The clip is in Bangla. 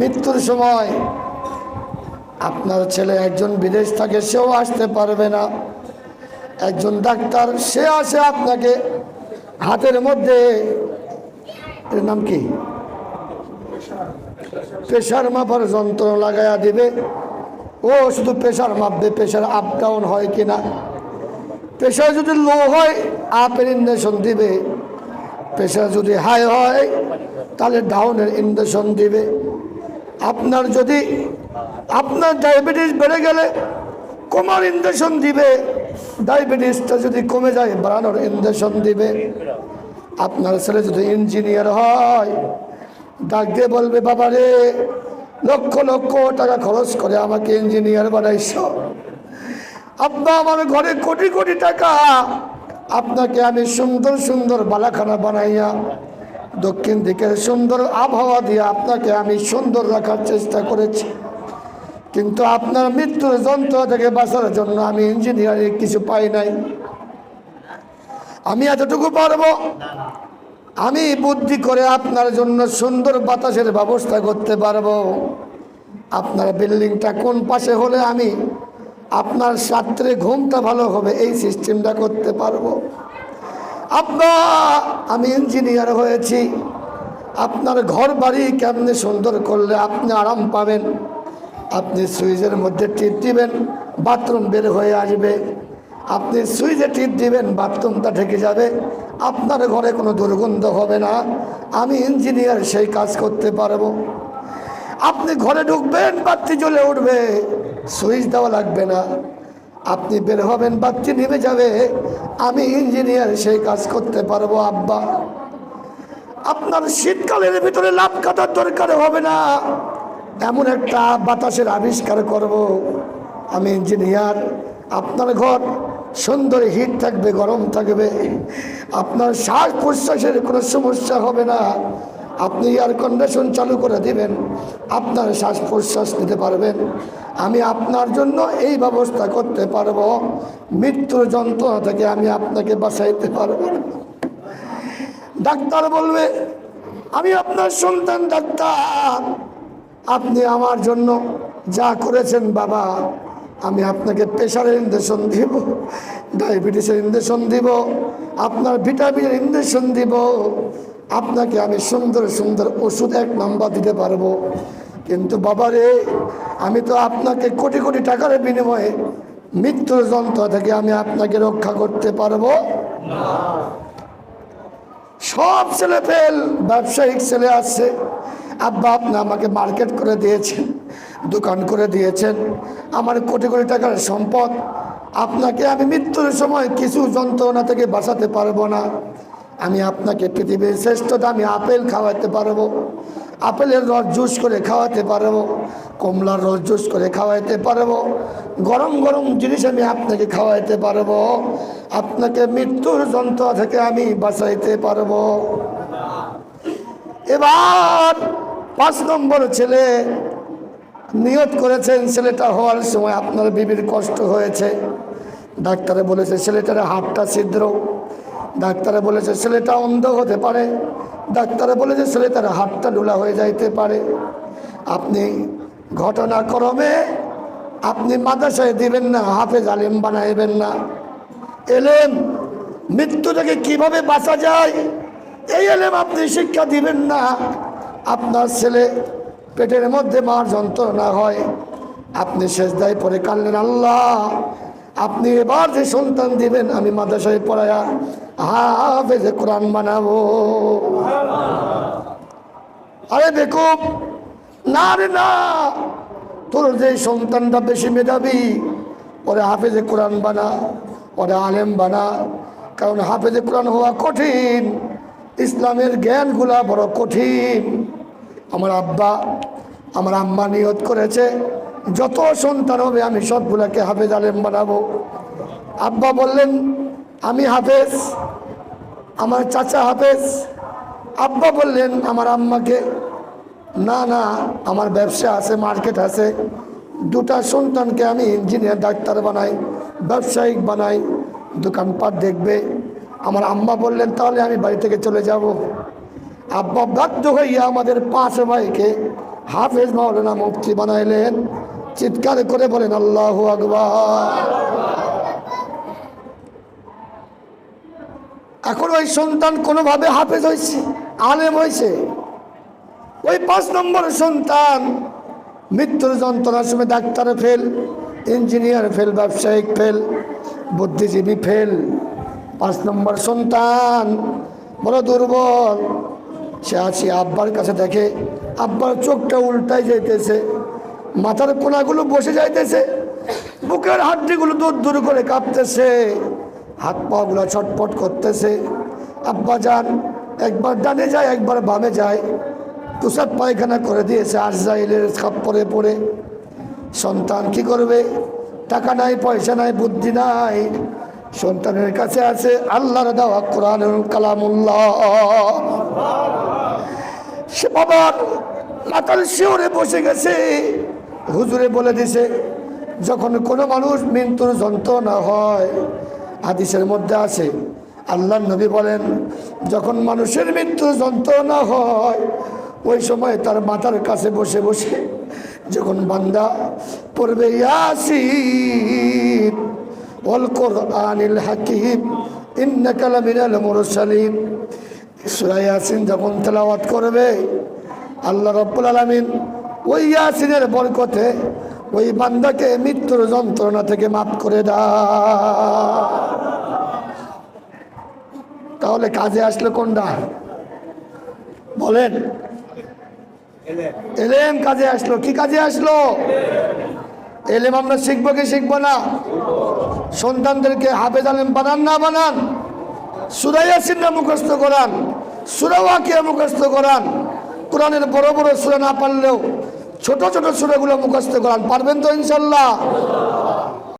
মৃত্যুর সময় আপনার ছেলে একজন বিদেশ থাকে, সেও আসতে পারবে না। একজন ডাক্তার, সে আসে আপনাকে হাতের মধ্যে। এর নাম কি? প্রেশার মাপার যন্ত্র লাগাইয়া দিবে। ও শুধু প্রেশার মাপবে, প্রেশার আপ ডাউন হয় কি না? প্রেশার যদি লো হয় আপের ইঞ্জেকশন দিবে। প্রেশার যদি হাই হয়, তাহলে ডাউনের ইঞ্জেকশন দিবে। আপনার যদি আপনার ডায়াবেটিস বেড়ে গেলে কমার ইঞ্জেকশন দিবে। ডায়াবেটিসটা যদি কমে যায়, বাড়ানোর ইঞ্জেকশন দিবে। আপনার ছেলে যদি ইঞ্জিনিয়ার হয় ডাক বলবে, বাবা রে, লক্ষ লক্ষ টাকা খরচ করে আমাকে ইঞ্জিনিয়ার বানাইছ। আব্বা, আমার ঘরে কোটি কোটি টাকা। আপনাকে আমি সুন্দর সুন্দর বালাখানা বানাইয়া দক্ষিণ দিকের সুন্দর আবহাওয়া দিয়ে আপনাকে আমি সুন্দর রাখার চেষ্টা করেছি। কিন্তু আপনার মৃত্যুর যন্ত্র থেকে বাঁচার জন্য আমি ইঞ্জিনিয়ারিং কিছু পাই নাই। আমি এতটুকু পারব? আমি বুদ্ধি করে আপনার জন্য সুন্দর বাতাসের ব্যবস্থা করতে পারব। আপনার বিল্ডিংটা কোন পাশে হলে আমি আপনার রাত্রে ঘুমটা ভালো হবে, এই সিস্টেমটা করতে পারব। আব্বা, আমি ইঞ্জিনিয়ার হয়েছি। আপনার ঘর বাড়ি কেমনে সুন্দর করলে আপনি আরাম পাবেন? আপনি সুইচের মধ্যে টিপ দিবেন, বাথরুম বের হয়ে আসবে। আপনি সুইচে টিপ দিবেন, বাথরুমটা ঢেকে যাবে। আপনার ঘরে কোনো দুর্গন্ধ হবে না। আমি ইঞ্জিনিয়ার সেই কাজ করতে পারব। আপনি ঘরে ঢুকবেন, বাতি জ্বলে উঠবে। সুইচ দেওয়া লাগবে না। আপনি বের হবেন বাচ্চি নেমে যাবে। আমি ইঞ্জিনিয়ার, সেই কাজ করতে পারব, আব্বা। আপনার শীতকালের ভিতরে লাভ কাটার দরকার হবে না। এমন একটা বাতাসের আবিষ্কার করব। আমি ইঞ্জিনিয়ার, আপনার ঘর সুন্দর হিট থাকবে, গরম থাকবে। আপনার শ্বাস প্রশ্বাসের কোনো সমস্যা হবে না। আপনি এয়ার কন্ডিশন চালু করে দিবেন, আপনার শ্বাস প্রশ্বাস নিতে পারবেন। আমি আপনার জন্য এই ব্যবস্থা করতে পারব। মৃত্যুর যন্ত্রণা থেকে আমি আপনাকে বাঁচাইতে পারব ডাক্তার বলবে, আমি আপনার সন্তান, ডাক্তার। আপনি আমার জন্য যা করেছেন, বাবা, আমি আপনাকে প্রেশারের ইঞ্জেকশন দিব ডায়াবেটিসের ইঞ্জেকশন দিব, আপনার ভিটামিনের ইঞ্জেকশন দিব। আপনাকে আমি সুন্দর সুন্দর ওষুধ এক নাম্বার দিতে পারব। কিন্তু বাবা রে আমি তো আপনাকে কোটি কোটি টাকার বিনিময়ে মৃত্যুর যন্ত্র থেকে আমি আপনাকে রক্ষা করতে পারব। সব ছেলে ফেল, ব্যবসায়িক ছেলে আছে। আব্বা আপনি আমাকে মার্কেট করে দিয়েছেন, দোকান করে দিয়েছেন। আমার কোটি কোটি টাকার সম্পদ। আপনাকে আমি মৃত্যুর সময় কিছু যন্ত্রণা থেকে বাঁচাতে পারব না। আমি আপনাকে পৃথিবীর শ্রেষ্ঠ দামি আপেল খাওয়াতে পারব। আপেলের রস জুস করে খাওয়াতে পারব। কমলার রস জুস করে খাওয়াইতে পারব। গরম গরম জিনিস আমি আপনাকে খাওয়াইতে পারব। আপনাকে মৃত্যুর যন্ত্র থেকে আমি বাঁচাইতে পারব। এবার পাঁচ নম্বর ছেলে নিয়ত করেছেন ছেলেটা হওয়ার সময় আপনার বিবির কষ্ট হয়েছে। ডাক্তারে বলেছে ছেলেটার হাতটা ছিদ্র। ডাক্তারে বলেছে, ছেলেটা অন্ধ হতে পারে। ডাক্তারে বলেছে, ছেলেটার হাতটা ডোলা হয়ে যাইতে পারে। আপনি ঘটনাক্রমে আপনি মাদ্রাসায় দিবেন না, হাফেজ আলিম বানাইবেন না। এলেম, মৃত্যু থেকে কীভাবে বাঁচা যায়? এই এলেম আপনি শিক্ষা দিবেন না। আপনার ছেলে পেটের মধ্যে মার যন্ত্রণা হয়। আপনি শেষ দায় পরে কানলেন আল্লাহ, আপনি এবার যে সন্তান দিবেন, আমি মাদ্রাসায় পড়ায়া হাফেজে কোরআন বানাবো। আরে বেকুব, না রে না, তোর যে সন্তানটা বেশি মেধাবী, ওরে হাফেজে কোরআন বানা, ওরে আলেম বানা, কারণ হাফেজে কোরআন হওয়া কঠিন, ইসলামের জ্ঞানগুলা বড় কঠিন। আমার আব্বা, আমার আম্মা নিয়ত করেছে, যত সন্তান হবে আমি সবগুলাকে হাফেজ আলেম বানাবো। আব্বা বললেন, আমি হাফেজ আমার চাচা হাফেজ, আব্বা বললেন, আমার আম্মাকে। না না, আমার ব্যবসা আছে, মার্কেট আছে। দুটা সন্তানকে আমি ইঞ্জিনিয়ার, ডাক্তার বানাই, ব্যবসায়িক বানাই। দোকানপাট দেখবে। আমার আম্মা বললেন, তাহলে আমি বাড়ি থেকে চলে যাব। আব্বা বাধ্য হইয়া আমাদের পাঁচ ভাইকে হাফেজ মাওলানা মুফতি বানাইলেন। চিৎকার করে বলেন, আল্লাহ আকবার। এখন ওই সন্তান কোনোভাবে হাফেজ হয়েছে, আলেম হয়েছে। ওই পাঁচ নম্বর সন্তান মৃত্যুর যন্ত্রণার সময় ডাক্তার ফেল, ইঞ্জিনিয়ার ফেল, ব্যবসায়িক ফেল, বুদ্ধিজীবী ফেল। পাঁচ নম্বর সন্তান বড় দুর্বল, সে আছে আব্বার কাছে দেখে, আব্বার চোখটা উল্টায় যাইতেছে, মাথার কোনাগুলো বসে যাইতেছে, বুকের হাড্ডিগুলো দূর দূর করে কাঁপতেছে। হাত পাগুলো ছটপট করতেছে। আব্বা যান, একবার ডানে যায়, একবার বামে যায়। তুষার পায়খানা করে দিয়েছে আজরাইলের খাপ্পরে পড়ে সন্তান কি করবে? টাকা নাই, পয়সা নাই, বুদ্ধি নাই। সন্তানের কাছে আছে আল্লাহর দেওয়া কোরআন কালামুল্লাহ। সে বাবার মাতার শিওরে বসে গেছে। হুজুরে বলে দিছে, যখন কোনো মানুষ মৃত্যুর যন্ত্রণা হয় হাদিসের মধ্যে আছে আল্লাহ নবী বলেন, যখন মানুষের মৃত্যু যন্ত্রণা হয়, ওই সময় তার মাথার কাছে বসে বসে যখন বান্দা পড়বে, ইয়াসিন, ওয়াল কোরআনিল হাকিম, ইন্নাকা লামিনাল মুরসালিন। সূরা ইয়াসিন যখন তেলাওয়াত করবে, আল্লাহ রাব্বুল আলামিন ওই ইয়াসিনের বরকতে ওই বান্দাকে মৃত্যুর যন্ত্রণা থেকে মাফ করে দাও তাহলে কাজে আসলো কোনটা? বলেন। এলেম কাজে আসলো। কি কাজে আসলো? এলেম আমরা শিখব কি শিখব না? সন্তানদেরকে হাফেজ আলেম বানান না বানান সুরাইয়াসিনরা মুখস্থ করান সুরাওয়াকে মুখস্থ করান। কোরআনের বড় বড় সুরা না পারলেও ছোট ছোট সুরেগুলো মুখস্থ করান। পারবেন তো ইনশাল্লাহ?